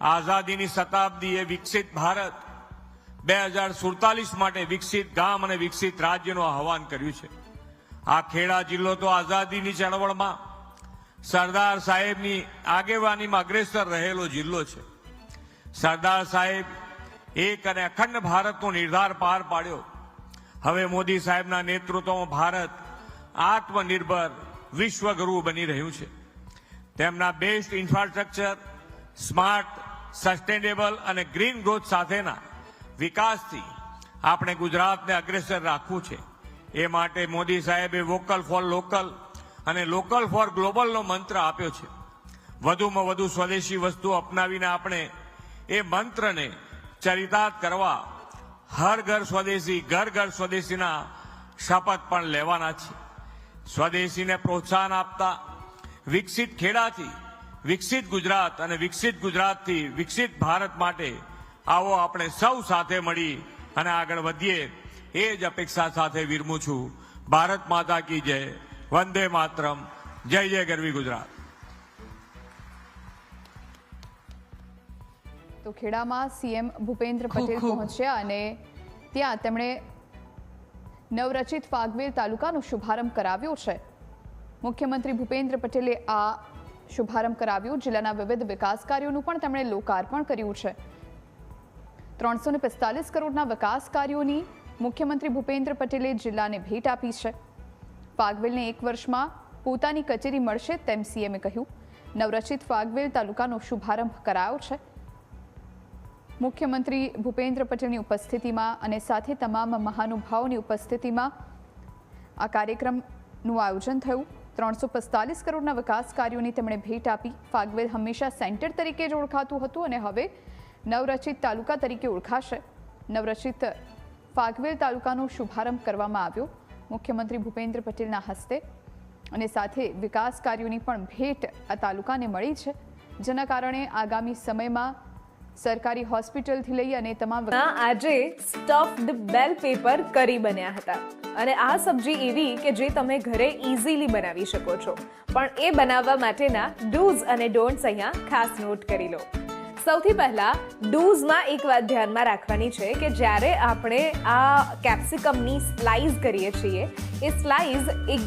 આઝાદીની શતાબ્દીએ વિકસિત ભારત. બે હજાર સુડતાલીસ માટે વિકસિત ગામ અને વિકસિત રાજ્યનું આહવાન કર્યું છે. આ ખેડા જિલ્લો તો આઝાદીની ચળવળમાં સરદાર સાહેબની આગેવાનીમાં અગ્રેસર રહેલો જિલ્લો છે. સરદાર સાહેબ એક અને અખંડ ભારતનો નિર્ધાર પાર પાડ્યો. હવે મોદી સાહેબના નેતૃત્વમાં ભારત આત્મનિર્ભર વિશ્વગુરુ બની રહ્યું છે. તેમના બેસ્ટ ઇન્ફ્રાસ્ટ્રક્ચર સ્માર્ટ સસ્ટેનેબલ અને ગ્રીન ગ્રોથ સાથેના વિકાસથી આપણે ગુજરાતને અગ્રેસર રાખવું છે. એ માટે મોદી સાહેબે વોકલ ફોર લોકલ અને લોકલ ફોર ગ્લોબલનો મંત્ર આપ્યો છે. વધુમાં વધુ સ્વદેશી વસ્તુઓ અપનાવીને આપણે એ મંત્રને ચરિતાર્થ કરવા હર ઘર સ્વદેશી, ઘર ઘર સ્વદેશીના શપથ પણ લેવાના છે. સ્વદેશીને પ્રોત્સાહન આપતા વિકસિત ખેડાથી વિકસિત ગુજરાત અને વિકસિત ગુજરાતથી વિકસિત ભારત માટે આવો આપણે સૌ સાથે મળી અને આગળ વધીએ એ જ અપેક્ષા સાથે વિરમું છું. ભારત માતા કી જય. વંદે માતરમ. જય જય ગરવી ગુજરાત. તો ખેડામાં સીએમ ભૂપેન્દ્ર પટેલ. પહોંચ્યા અને ત્યાં તેમણે નવરચિત ફાગવેલ તાલુકાનો શુભારંભ કરાવ્યો છે. મુખ્યમંત્રી ભૂપેન્દ્ર પટેલે આ શુભારંભ કરાવ્યો. જિલ્લાના વિવિધ વિકાસ કાર્યોનું પણ તેમણે લોકાર્પણ કર્યું છે. ત્રણસો ને કરોડના વિકાસ કાર્યોની મુખ્યમંત્રી ભૂપેન્દ્ર પટેલે જિલ્લાને ભેટ આપી છે. ફાગવેલને એક વર્ષમાં પોતાની કચેરી મળશે તેમ સીએમએ કહ્યું. નવરચિત ફાગવેલ તાલુકાનો શુભારંભ કરાયો છે. મુખ્યમંત્રી ભૂપેન્દ્ર પટેલની ઉપસ્થિતિમાં અને સાથે તમામ મહાનુભાવોની ઉપસ્થિતિમાં આ કાર્યક્રમનું આયોજન થયું. ત્રણસો પિસ્તાલીસ કરોડના વિકાસ કાર્યોની તેમણે ભેટ આપી. ફાગવેલ હંમેશા સેન્ટર તરીકે જ ઓળખાતું હતું અને હવે નવરચિત તાલુકા તરીકે ઓળખાશે. નવરચિત ફાગવેલ તાલુકાનો શુભારંભ કરવામાં આવ્યો. મુખ્યમંત્રી ભૂપેન્દ્ર પટેલના હસ્તે અને સાથે વિકાસ કાર્યોની પણ ભેટ આ તાલુકાને મળી છે. જેના કારણે આગામી સમયમાં સરકારી હોસ્પિટલથી લઈ અને તમામ આજે સ્ટફ્ડ બેલ પેપર કરી બન્યા હતા. અને આ સબ્જી એવી કે જે તમે ઘરે ઇઝીલી બનાવી શકો છો. પણ એ બનાવવા માટેના ડૂઝ અને ડોન્ટ્સ અહીંયા ખાસ નોટ કરી લો. સૌથી પહેલા ડૂઝમાં એક વાત ધ્યાનમાં રાખવાની છે કે જ્યારે આપણે આ કેપ્સિકમની સ્લાઇઝ કરીએ છીએ એ સ્લાઇઝ એક